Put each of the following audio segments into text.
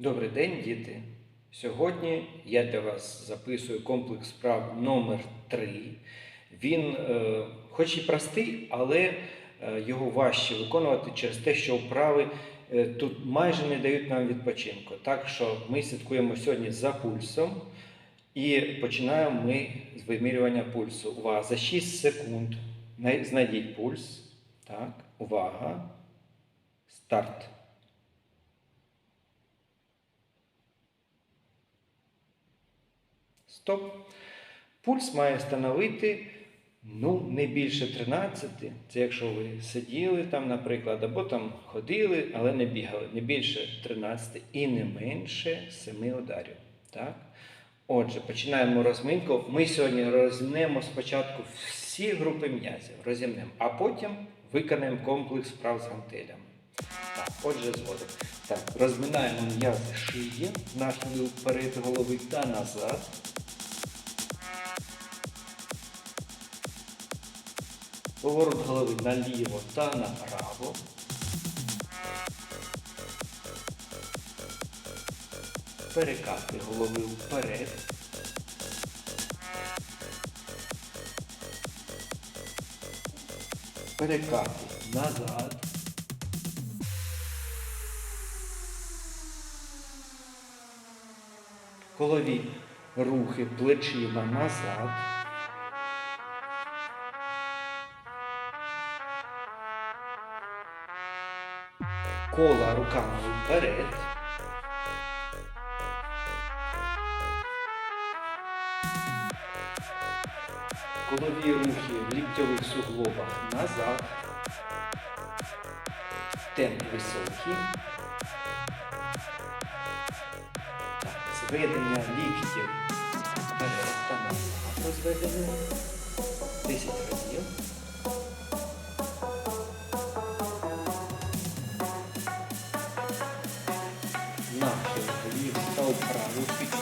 Добрий день, діти. Сьогодні я для вас записую комплекс вправ номер 3 Він, е, хоч і простий, але е, його важче виконувати через те, що вправи е, тут майже не дають нам відпочинку. Так що ми слідкуємо сьогодні за пульсом і починаємо ми з вимірювання пульсу. Увага! За 6 секунд знайдіть пульс. Так, увага. Старт. Стоп. Пульс має становити ну, не більше 13. Це якщо ви сиділи там, наприклад, або там ходили, але не бігали. Не більше 13 і не менше 7 ударів. Так? Отже, починаємо розминку. Ми сьогодні розімнемо спочатку всі групи м'язів, розімнемо, а потім виконаємо комплекс вправ з гантелями. Так, отже, згодом. Так, розминаємо м'язи шиї, нахили вперед голови та назад. Поворот голови наліво та направо. Перекати голови вперед. Перекати назад. Колові рухи плечима назад. Кола руками вперед. Колові рухи в ліктьових суглобах назад. Темп високий. Так, зведення ліктів вперед та назад розведення. 10 разів.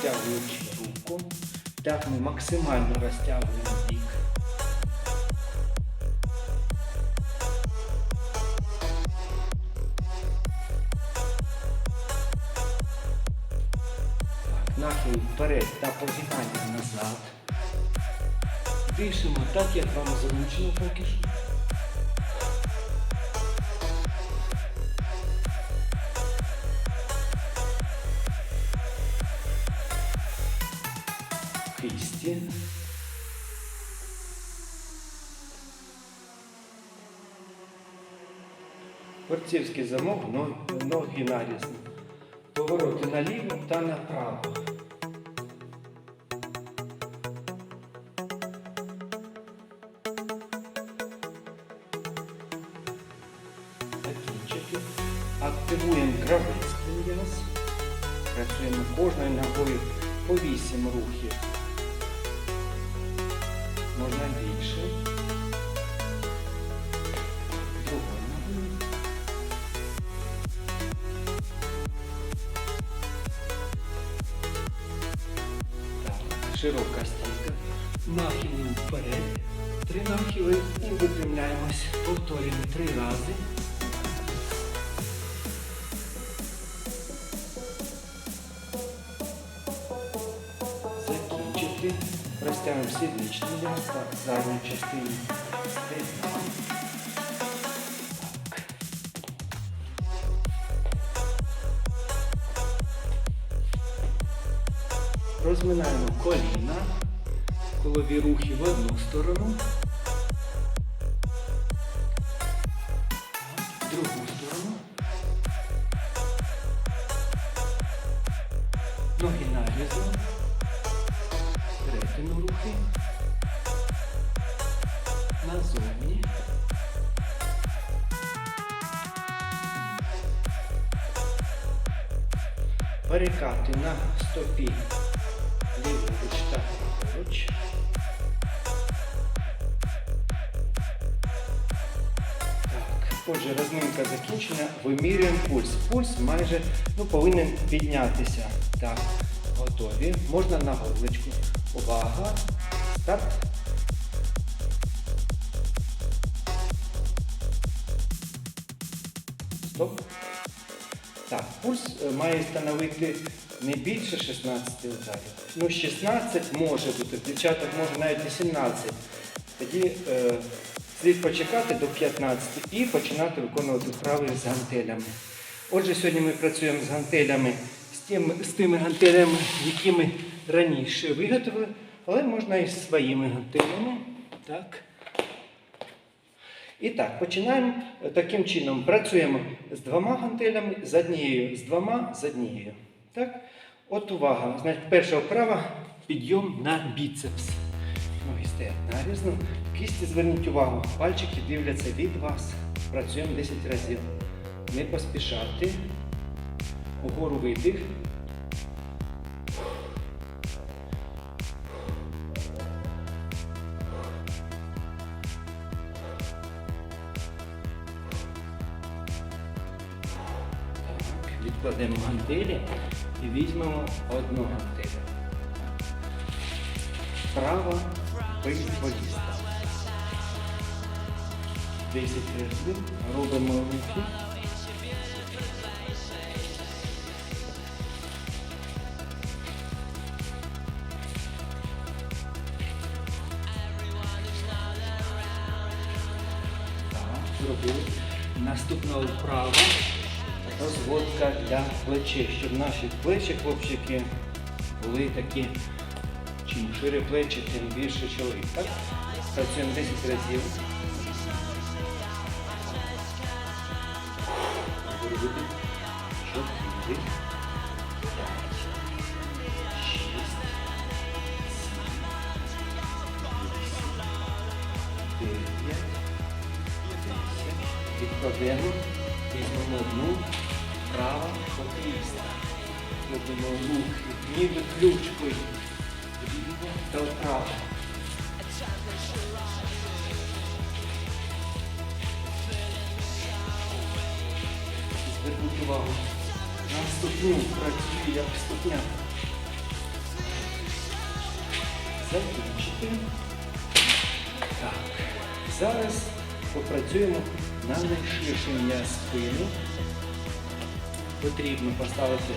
Підтягуючи руку. Так ми максимально розтягуємо бік. Так, нахил вперед та позігання назад. Дишимо так, як вам зручно поки що. Кисті. Борцівський замок, ноги нарізні. Повороти наліво та направо. Закінчити. Активуємо гравецький м'яз. Працюємо кожною ногою по 8 рухів. Можна більше. Ногою. Так, широка стійка. Нахили вперед. Три нахили і випрямляємось. Повторюємо три рази. закінчити. Розтягнемо сідничний та задню частину стегна. Розминаємо коліна, колові рухи в одну сторону, в другу сторону. Перекати на стопі ліворуч та праворуч. Отже, розминка закінчена. Вимірюємо пульс. Пульс майже ну, повинен піднятися. Так, готові. Можна на горличку. Увага. Старт. Стоп. Так, пульс е, має становити не більше 16 ударів. Ну, 16 може бути, дівчаток може навіть 18. Тоді е, слід почекати до 15 і починати виконувати вправи з гантелями. Отже, сьогодні ми працюємо з гантелями, з тими, з тими гантелями, які ми раніше виготовили, але можна і з своїми гантелями. Так. І так, починаємо е, таким чином. Працюємо з двома гантелями, з однією, з двома, з однією. Так? От увага. Значить, перша вправа підйом на біцепс. Ноги стоять нарізно. Кісті зверніть увагу. Пальчики дивляться від вас. Працюємо 10 разів. Не поспішати. Угору видих. Так, відкладемо гантелі і візьмемо одну гантелю. Права фейсболіста. 10 разів робимо руки. Розводка для плечей, щоб наші плечі, хлопчики, були такі, чим шире плечі, тим більше чоловік. Так? Працюємо 10 разів. Зробити 4, 5, 6, 7, 8, 9, Відкладемо, візьмемо одну, права, хокеїста. Робимо рух, ніби ключкою. Ліва та вправо. Зверніть увагу. На ступню працює як ступня. Закінчити. Так. Зараз попрацюємо на найширший м'яз спини. Потрібно поставити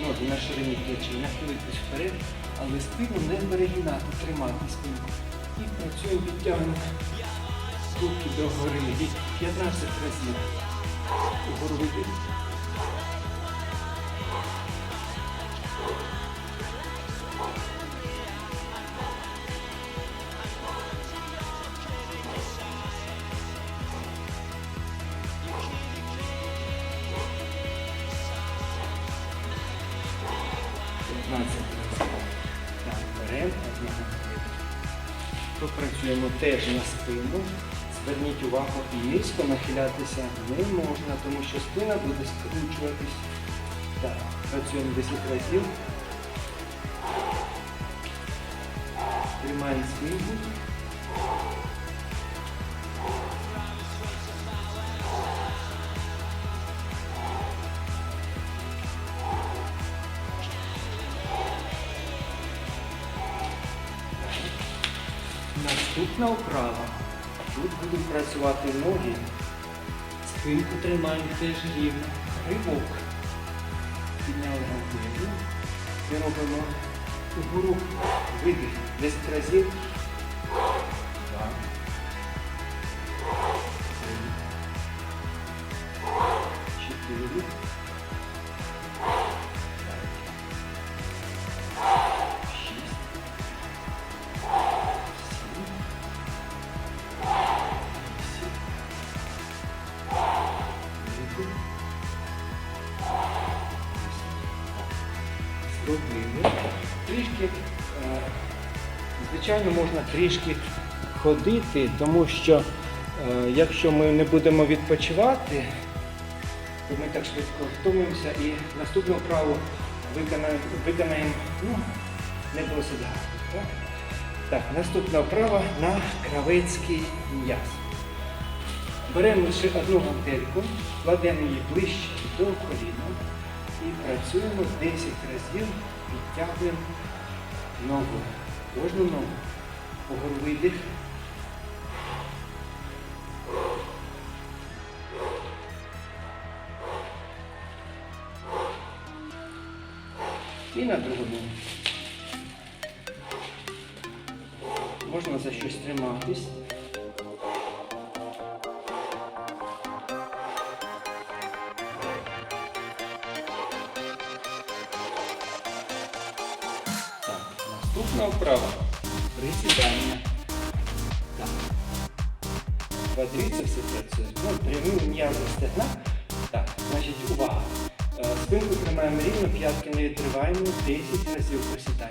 ноги на ширині плечей, нахилитись вперед, але спину не перегинати, тримати спину. І працюємо, підтягнути руки до гори. Від 15 разів. Угору видих. Попрацюємо теж на спину. Зверніть увагу, низько нахилятися не можна, тому що спина буде скручуватись. Так, працюємо 10 разів. Тримаємо спинку. Наступна вправа. Тут будуть працювати ноги. Спинку тримаємо теж рівно. Ривок. Підняли гантелю. І робимо угору видих. 10 разів. Два. Три. Чотири. Зробили. Трішки, е, звичайно, можна трішки ходити, тому що е, якщо ми не будемо відпочивати, то ми так швидко втомимося і наступну вправу виконаємо, виконаємо ну, не досить. Так? Так, наступна вправа на кравецький м'яз. Беремо лише одну гантельку, кладемо її ближче до коліна і працюємо 10 разів, підтягуємо ногу. Кожну ногу. Погоровий дих. І на другу ногу. Можна за щось триматись. Наступна вправо. Присідання. Так. Квадрицепси працюють. Ну, прямі м'язи стегна. Так, значить, увага. Е, Спинку тримаємо рівно, п'ятки не відриваємо 10 разів присідання.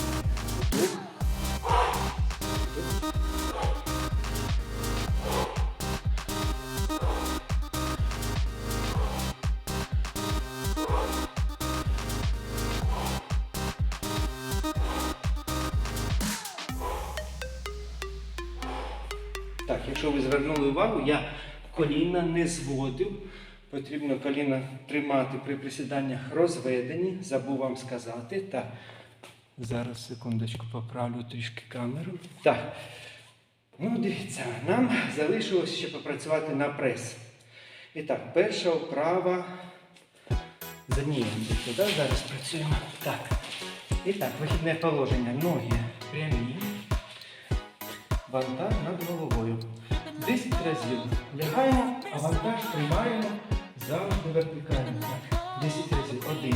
Так, якщо ви звернули увагу, я коліна не зводив. Потрібно коліна тримати при присіданнях розведені. Забув вам сказати. Так. Зараз секундочку поправлю трішки камеру. Так. Ну, дивіться, нам залишилось ще попрацювати на прес. І так, перша вправа за. Да? Зараз працюємо. Так. І так, вихідне положення. Ноги прямі. Вантаж над головою. 10 разів лягаємо, а вантаж тримаємо завжди вертикально. Так. 10 разів. Один.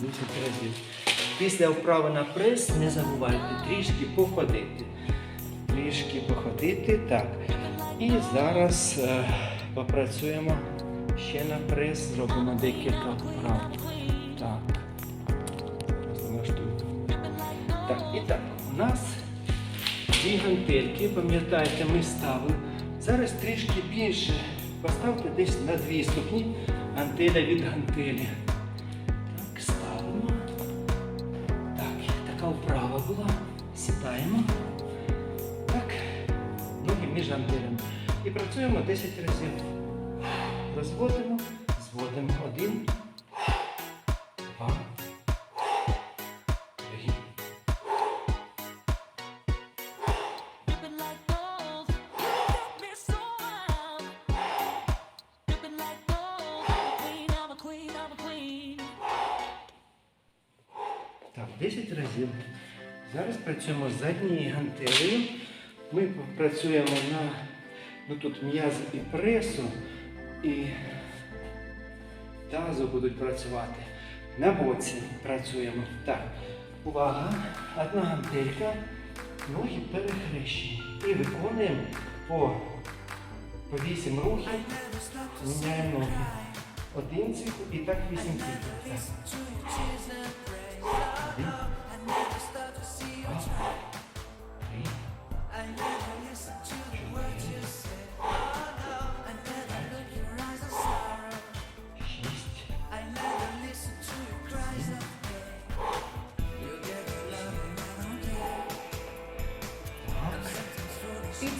10 разів. Після вправи на прес не забувайте трішки походити. Трішки походити. Так. І зараз е, попрацюємо ще на прес, зробимо декілька вправ. Так. Так, і так, у нас ці гантельки, пам'ятаєте, ми ставили. Зараз трішки більше. Поставте десь на 2 ступні гантеля від гантелі. Працюємо 10 разів. Розводимо, зводимо один, два. Так, 10 разів. Зараз працюємо з заднією гантелею. Ми працюємо на ну, тут м'язи і пресу, і тазу будуть працювати. На боці працюємо. Так, увага. Одна гантелька, ноги перехрещені. І виконуємо по, по 8 рухів. Міняємо ноги. Один цикл і так 8 циклів.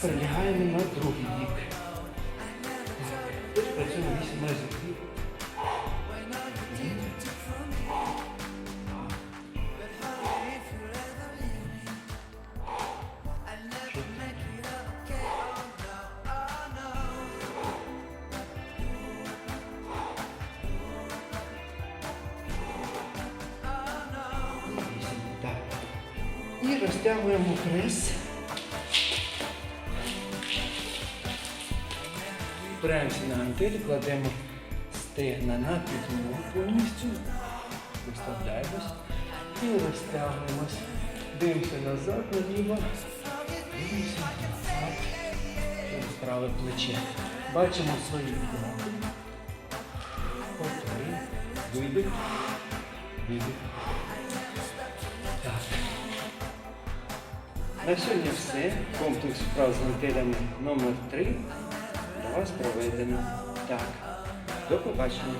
Перелягаємо на другий бік. Тут працюємо 8 разів. І розтягуємо прес. Опираємося на гантелі, кладемо стегна на підлогу повністю. Виставляємось і розтягуємось. Дивимося назад, наліво. Дивимося назад. Через праве плече. Бачимо свої кроки. Повтори. Видих. Видих. На сьогодні все. Комплекс вправ з гантелями номер 3 для вас проведено. Так. До побачення.